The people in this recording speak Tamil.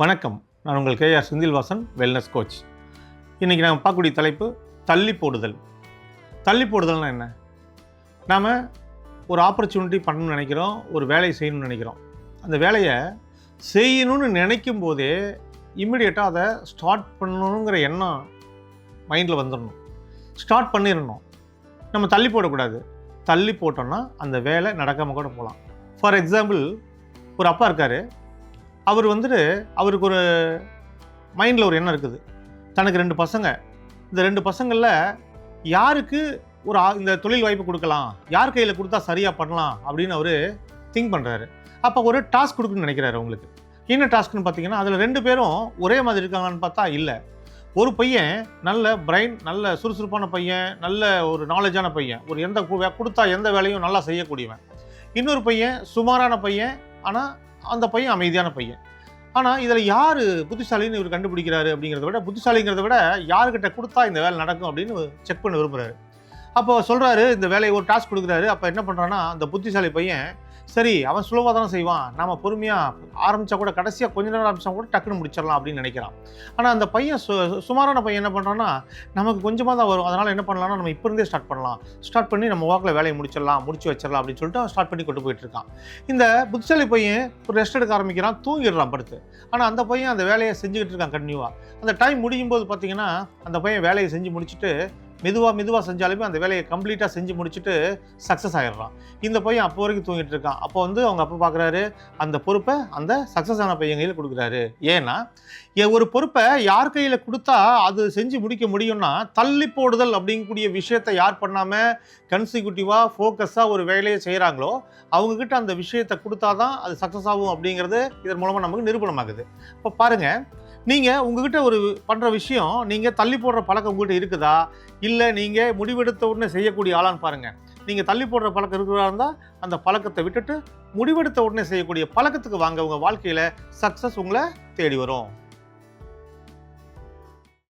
வணக்கம். நான் உங்கள் கேஆர் செந்தில்வாசன் வெல்னஸ் கோச் இன்றைக்கி நாம் பார்க்கக்கூடிய தலைப்பு தள்ளி போடுதல். தள்ளி போடுதல்னால் என்ன? நாம் ஒரு ஆப்பர்ச்சுனிட்டி பண்ணணும்னு நினைக்கிறோம் ஒரு வேலையை செய்யணும்னு நினைக்கிறோம். அந்த வேலையை செய்யணும்னு நினைக்கும் போதே இம்மிடியேட்டாக அதை ஸ்டார்ட் பண்ணணுங்கிற எண்ணம் மைண்டில் வந்துடணும் ஸ்டார்ட் பண்ணிடணும் நம்ம தள்ளி போடக்கூடாது. தள்ளி போட்டோம்னா அந்த வேலை நடக்காமல் கூட போகலாம். ஃபார் எக்ஸாம்பிள் ஒரு அப்பா இருக்கார். அவர் வந்துட்டு அவருக்கு ஒரு மைண்டில் ஒரு எண்ணம் இருக்குது. தனக்கு ரெண்டு பசங்க. இந்த ரெண்டு பசங்களில் யாருக்கு ஒரு ஆ- இந்த தொழில் வாய்ப்பு கொடுக்கலாம் யார் கையில் கொடுத்தா சரியாக பண்ணலாம் அப்படின்னு அவர் திங்க் பண்ணுறாரு அப்போ ஒரு டாஸ்க் கொடுக்குன்னு நினைக்கிறாரு அவங்களுக்கு. என்ன டாஸ்க்னு பார்த்தீங்கன்னா அதில் ரெண்டு பேரும் ஒரே மாதிரி இருக்காங்கன்னு பார்த்தா இல்லை. ஒரு பையன் நல்ல பிரைன் நல்ல சுறுசுறுப்பான பையன் நல்ல ஒரு நாலேஜான பையன். ஒரு எந்த கொடுத்தா எந்த வேலையும் நல்லா செய்யக்கூடியவன். இன்னொரு பையன் சுமாரான பையன் ஆனால் அந்த பையன் அமைதியான பையன். ஆனால் இதில் யார் புத்திசாலின்னு இவர் கண்டுபிடிக்கிறாரு அப்படிங்கிறத விட புத்திசாலிங்கிறத விட யாருக்கிட்ட கொடுத்தா இந்த வேலை நடக்கும் அப்படின்னு செக் பண்ண விரும்புகிறாரு அப்போ சொல்கிறாரு இந்த வேலையை ஒரு டாஸ்க் கொடுக்குறாரு. அப்போ என்ன பண்ணுறான்னா அந்த புத்திசாலி பையன் சரி அவன் சுலபமாக தானே செய்வான். நம்ம பொறுமையாக ஆரம்பித்தா கூட கடைசியாக கொஞ்ச நேரம் ஆரம்பித்தா கூட டக்குன்னு முடிச்சிடலாம் அப்படின்னு நினைக்கிறான். ஆனால் அந்த பையன் சு சுமாரான பையன் என்ன பண்ணுறான்னா நமக்கு கொஞ்சமாக தான் வரும். அதனால் என்ன பண்ணலாம்னா நம்ம இப்போ இருந்தே ஸ்டார்ட் பண்ணலாம். ஸ்டார்ட் பண்ணி நம்ம வாக்கில் வேலையை முடிச்சிடலாம் முடிச்சு வச்சிடலாம் அப்படின்னு சொல்லிட்டு அவன் ஸ்டார்ட் பண்ணி கொண்டு போயிட்டு இருக்கான். இந்த புத்திசாலி பையன் ஒரு ரெஸ்ட் எடுக்க ஆரம்பிக்கிறான் தூங்கிடுறான் படுத்து. ஆனால் அந்த பையன் அந்த வேலையை செஞ்சுக்கிட்டு இருக்கான் கண்டினியூவாக அந்த டைம் முடியும் போது பார்த்தீங்கன்னா அந்த பையன் வேலையை செஞ்சு முடிச்சுட்டு மெதுவாக மெதுவாக செஞ்சாலுமே அந்த வேலையை கம்ப்ளீட்டாக செஞ்சு முடிச்சுட்டு சக்ஸஸ் ஆகிடுறான் இந்த பையன் அப்போ வரைக்கும் தூங்கிட்டு இருக்கான். அப்போ வந்து அவங்க அப்பா பார்க்குறாரு அந்த பொறுப்பை அந்த சக்ஸஸ் ஆன பையன் கையில் கொடுக்குறாரு. ஏன்னா ஒரு பொறுப்பை யார் கையில் கொடுத்தா அது செஞ்சு முடிக்க முடியும்னா தள்ளி போடுதல் அப்படிங்கக்கூடிய விஷயத்தை யார் பண்ணாமல் கன்சிக்யூட்டிவாக ஃபோக்கஸாக ஒரு வேலையை செய்கிறாங்களோ அவங்கக்கிட்ட அந்த விஷயத்தை கொடுத்தா தான் அது சக்ஸஸ் ஆகும் அப்படிங்கிறது இதன் மூலமாக நமக்கு நிரூபணமாகுது. இப்போ பாருங்கள் நீங்கள் உங்ககிட்ட ஒரு பண்ணுற விஷயம் நீங்கள் தள்ளி போடுற பழக்கம் உங்ககிட்ட இருக்குதா? இல்லை நீங்கள் முடிவெடுத்த உடனே செய்யக்கூடிய ஆளான்னு பாருங்கள் நீங்கள் தள்ளி போடுற பழக்கம் இருக்கிறதா இருந்தால் அந்த பழக்கத்தை விட்டுட்டு முடிவெடுத்த உடனே செய்யக்கூடிய பழக்கத்துக்கு வாங்க. உங்கள் வாழ்க்கையில் சக்ஸஸ் உங்களை தேடி வரும்.